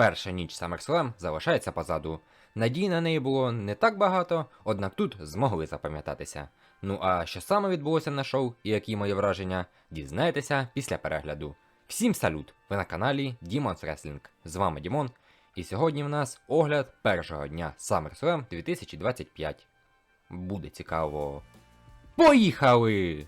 Перша ніч SummerSlam залишається позаду. Надій на неї було не так багато, однак тут змогли запам'ятатися. Ну а що саме відбулося на шоу і які мої враження, дізнаєтеся після перегляду. Всім салют! Ви на каналі Demon's Wrestling. З вами Дімон. І сьогодні в нас огляд першого дня SummerSlam 2025. Буде цікаво. Поїхали!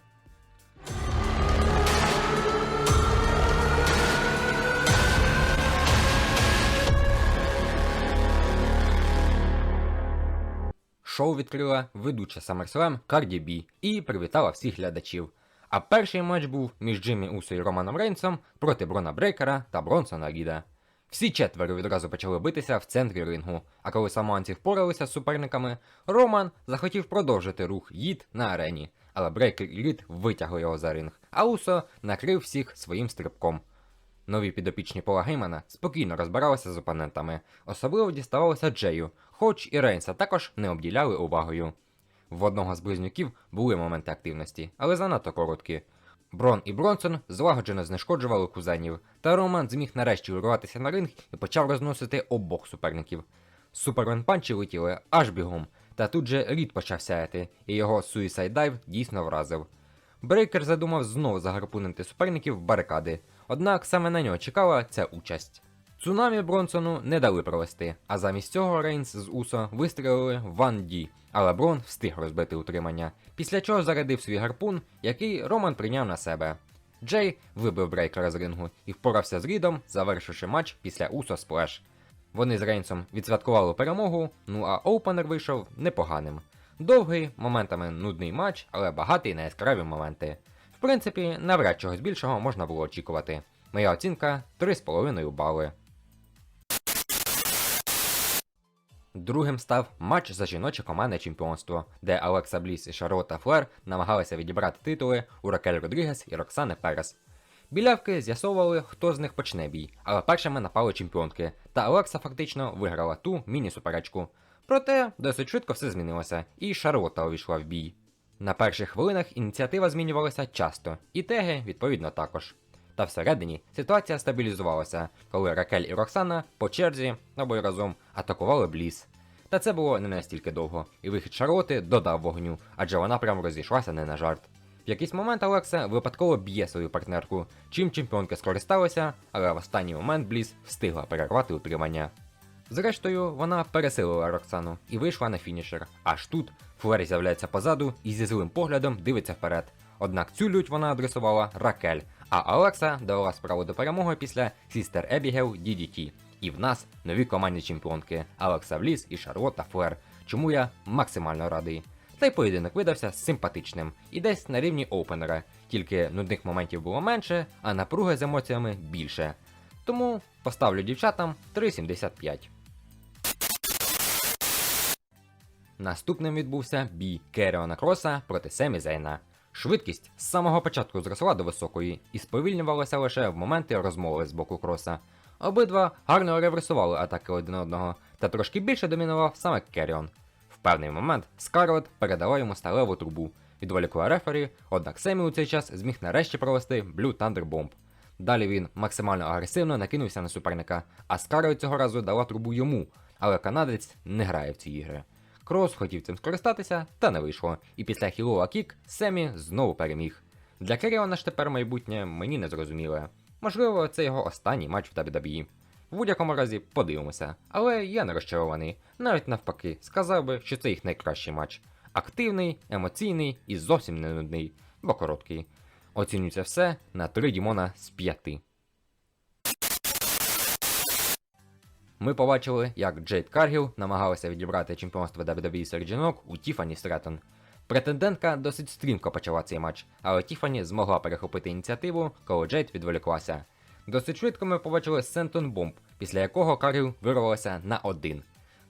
Шоу відкрила ведуча SummerSlam Карді Бі і привітала всіх глядачів. А перший матч був між Джиммі Усо і Романом Рейнсом проти Брона Брейкера та Бронсона Ріда. Всі четверо відразу почали битися в центрі рингу, а коли самоанці впоралися з суперниками, Роман захотів продовжити рух їд на арені, але Брейкер і Рід витягли його за ринг, а Усо накрив всіх своїм стрибком. Нові підопічні Пола Геймана спокійно розбиралися з опонентами, особливо діставалося Джею, хоч і Рейнса також не обділяли увагою. В одного з близнюків були моменти активності, але занадто короткі. Брон і Бронсон злагоджено знешкоджували кузенів, та Роман зміг нарешті урватися на ринг і почав розносити обох суперників. Супермен панчі летіли аж бігом, та тут же Рід почав сяяти, і його Suicide Dive дійсно вразив. Брейкер задумав знову загарпунити суперників в барикади, однак саме на нього чекала ця участь. Цунамі Бронсону не дали провести, а замість цього Рейнс з Усо вистрілили в Ван Ді, але Брон встиг розбити утримання, після чого зарядив свій гарпун, який Роман прийняв на себе. Джей вибив брейкера з рингу і впорався з Рідом, завершивши матч після Усо сплеш. Вони з Рейнсом відсвяткували перемогу, ну а Оупенер вийшов непоганим. Довгий, моментами нудний матч, але багатий на яскраві моменти. В принципі, навряд чогось більшого можна було очікувати. Моя оцінка 3,5 бали. Другим став матч за жіноче командне чемпіонство, де Алекса Бліс і Шарлотта Флер намагалися відібрати титули у Ракель Родрігес і Роксани Перес. Білявки з'ясовували, хто з них почне бій, але першими напали чемпіонки, та Алекса фактично виграла ту міні-суперечку. Проте досить швидко все змінилося, і Шарлотта увійшла в бій. На перших хвилинах ініціатива змінювалася часто, і теги, відповідно, також. Та всередині ситуація стабілізувалася, коли Ракель і Роксана по черзі або й разом атакували Бліс. Та це було не настільки довго, і вихід Шарлоти додав вогню, адже вона прямо розійшлася не на жарт. В якийсь момент Олекса випадково б'є свою партнерку, чим чемпіонки скористалися, але в останній момент Бліс встигла перервати утримання. Зрештою, вона пересилила Роксану і вийшла на фінішер. Аж тут Флер з'являється позаду і зі злим поглядом дивиться вперед. Однак цю лють вона адресувала Ракель, а Олекса довела справу до перемоги після Сістер Ебігел DDT. І в нас нові командні чемпіонки Алекса Вліс і Шарлотта Флер, чому я максимально радий. Та й поєдинок видався симпатичним і десь на рівні опенера, тільки нудних моментів було менше, а напруги з емоціями більше. Тому поставлю дівчатам 3,75. Наступним відбувся бій Керіона Кроса проти Семі Зейна. Швидкість з самого початку зросла до високої і сповільнювалася лише в моменти розмови з боку кроса. Обидва гарно реверсували атаки один одного, та трошки більше домінував саме Керіон. В певний момент Скарлет передала йому сталеву трубу, відволікла рефері, однак Семі у цей час зміг нарешті провести Blue Thunder. Далі він максимально агресивно накинувся на суперника, а Скарлет цього разу дала трубу йому, але канадець не грає в ці ігри. Крос хотів цим скористатися, та не вийшло, і після хілова кік Семі знову переміг. Для Керіона ж тепер майбутнє мені не зрозуміле. Можливо, це його останній матч в WWE. В будь-якому разі подивимося, але я не розчарований. Навіть навпаки, сказав би, що це їх найкращий матч. Активний, емоційний і зовсім не нудний, бо короткий. Оцінюється все на 3 Дімона з 5. Ми побачили, як Джейд Каргіл намагалася відібрати чемпіонство WWE серед жінок у Тіфані Стретон. Претендентка досить стрімко почала цей матч, але Тіфані змогла перехопити ініціативу, коли Джейд відволіклася. Досить швидко ми побачили Сентон Бомб, після якого Каргіл вирвалася на один.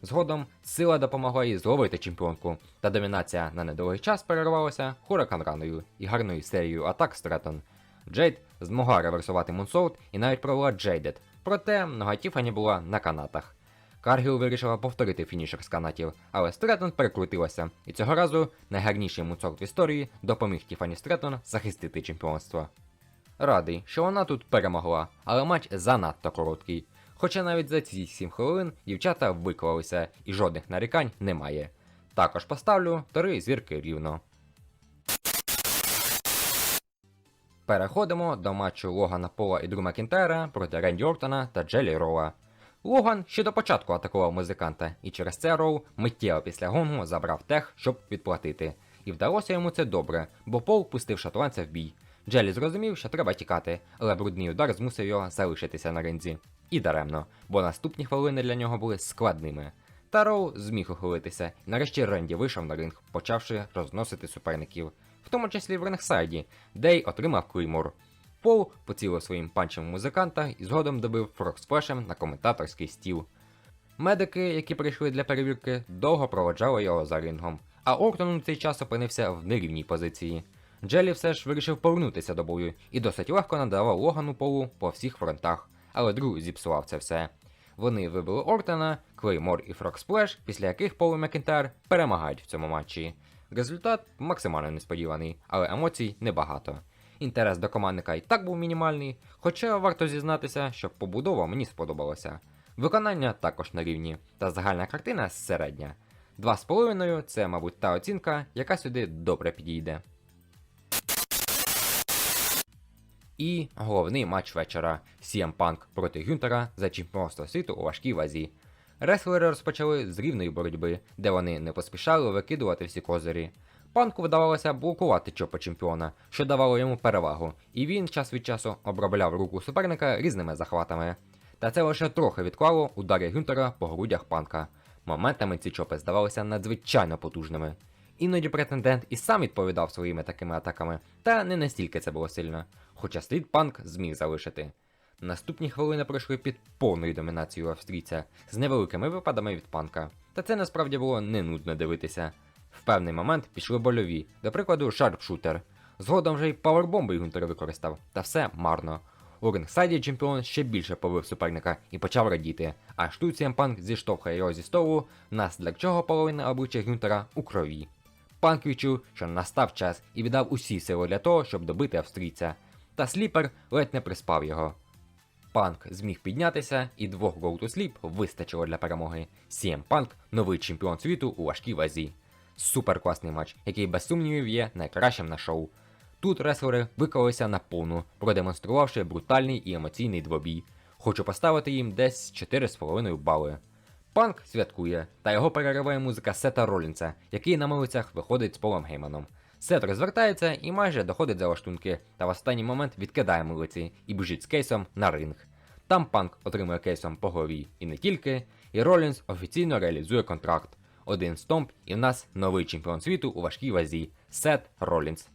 Згодом сила допомогла їй зловити чемпіонку, та домінація на недовгий час перервалася Хуракан раною і гарною серією атак Стретон. Джейд змогла реверсувати Мунсолт і навіть провела Джейдед, проте нога Тіфані була на канатах. Каргіл вирішила повторити фінішер з канатів, але Стретон перекрутилася, і цього разу найгарніший муцорт в історії допоміг Тіфані Стретон захистити чемпіонство. Радий, що вона тут перемогла, але матч занадто короткий. Хоча навіть за ці 7 хвилин дівчата виклалися і жодних нарікань немає. Також поставлю три зірки рівно. Переходимо до матчу Логана Пола і Дру Макінтера проти Ренді Ортона та Джелі Роуа. Логан ще до початку атакував музиканта, і через це Роу миттєво після гонгу забрав тех, щоб відплатити. І вдалося йому це добре, бо Пол пустив шотландця в бій. Джелі зрозумів, що треба тікати, але брудний удар змусив його залишитися на ринзі. І даремно, бо наступні хвилини для нього були складними. Та Роу зміг ухилитися, нарешті Ренді вийшов на ринг, почавши розносити суперників, в тому числі в рингсайді, де й отримав клеймор. Пол поцілив своїм панчем музиканта і згодом добив фрогсплешем на коментаторський стіл. Медики, які прийшли для перевірки, довго проводжали його за рингом, а Ортон у цей час опинився в нерівній позиції. Джелі все ж вирішив повернутися до бою і досить легко надавав Логану полу по всіх фронтах, але Дру зіпсував це все. Вони вибили Ортона, Клеймор і Фрогсплеш, після яких Пол і Макінтайр перемагають в цьому матчі. Результат максимально несподіваний, але емоцій небагато. Інтерес до командника і так був мінімальний, хоча варто зізнатися, що побудова мені сподобалася. Виконання також на рівні, та загальна картина середня. 2,5 це, мабуть, та оцінка, яка сюди добре підійде. І головний матч вечора CM Punk проти Гюнтера за чемпіонство світу у важкій вазі. Реслери розпочали з рівної боротьби, де вони не поспішали викидувати всі козирі. Панку вдавалося блокувати чопа чемпіона, що давало йому перевагу, і він час від часу обробляв руку суперника різними захватами. Та це лише трохи відклало удари Гюнтера по грудях панка. Моментами ці чопи здавалися надзвичайно потужними. Іноді претендент і сам відповідав своїми такими атаками, та не настільки це було сильно, хоча слід панк зміг залишити. Наступні хвилини пройшли під повною домінацією австрійця з невеликими випадами від панка. Та це насправді було не нудно дивитися. В певний момент пішли больові, до прикладу, шарпшутер. Згодом вже й павербомби Гюнтер використав, та все марно. У рингсайді чемпіон ще більше повив суперника і почав радіти, а штуцієм панк зіштовхує його зі столу, внаслідок чого половина обличчя Гюнтера у крові. Панк відчув, що настав час і віддав усі сили для того, щоб добити австрійця. Та сліпер ледь не приспав його. Панк зміг піднятися, і двох Go to Sleep вистачило для перемоги. CM Punk – новий чемпіон світу у важкій вазі. Супер класний матч, який без сумнівів є найкращим на шоу. Тут реслери виклалися на повну, продемонструвавши брутальний і емоційний двобій. Хочу поставити їм десь 4,5 бали. Панк святкує, та його перериває музика Сета Ролінса, який на милицях виходить з Полом Гейманом. Сет розвертається і майже доходить за лаштунки, та в останній момент відкидає милиці і біжить з кейсом на ринг. Там панк отримує кейсом по голові і не тільки, і Ролінс офіційно реалізує контракт. Один стомп, і в нас новий чемпіон світу у важкій вазі Сет Ролінс.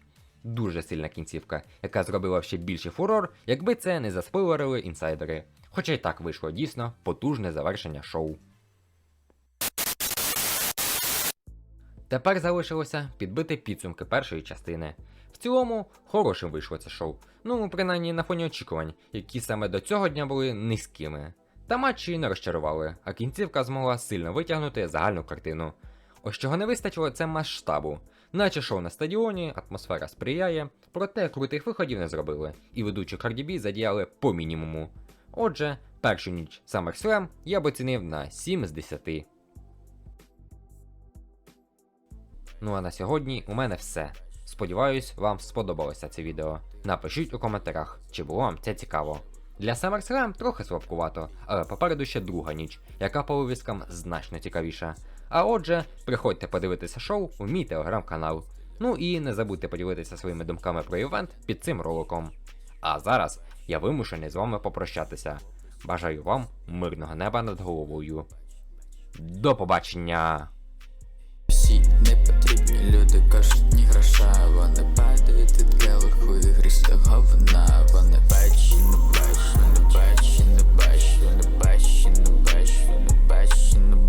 Дуже сильна кінцівка, яка зробила ще більший фурор, якби це не заспойлерили інсайдери. Хоча й так вийшло дійсно потужне завершення шоу. Тепер залишилося підбити підсумки першої частини. В цілому, хорошим вийшло це шоу, ну принаймні на фоні очікувань, які саме до цього дня були низькими. Та матчі не розчарували, а кінцівка змогла сильно витягнути загальну картину. Ось чого не вистачило, це масштабу. Наче шоу на стадіоні, атмосфера сприяє, проте крутих виходів не зробили, і ведучі B задіяли по мінімуму. Отже, першу ніч SummerSlam я б оцінив на 7 з 10. Ну а на сьогодні у мене все. Сподіваюсь, вам сподобалося це відео. Напишіть у коментарях, чи було вам це цікаво. Для SummerSlam трохи слабкувато, але попереду ще друга ніч, яка по вивіскам значно цікавіша. А отже, приходьте подивитися шоу у мій телеграм-канал. Ну і не забудьте поділитися своїми думками про івент під цим роликом. А зараз я вимушений з вами попрощатися. Бажаю вам мирного неба над головою. До побачення! Всі непотрібні люди кажуть, ні гроша, вони падають від келиху і грість говна, вони бачу, не бачу, не бачу, не бачу, не бачу, не бачу, не бачу.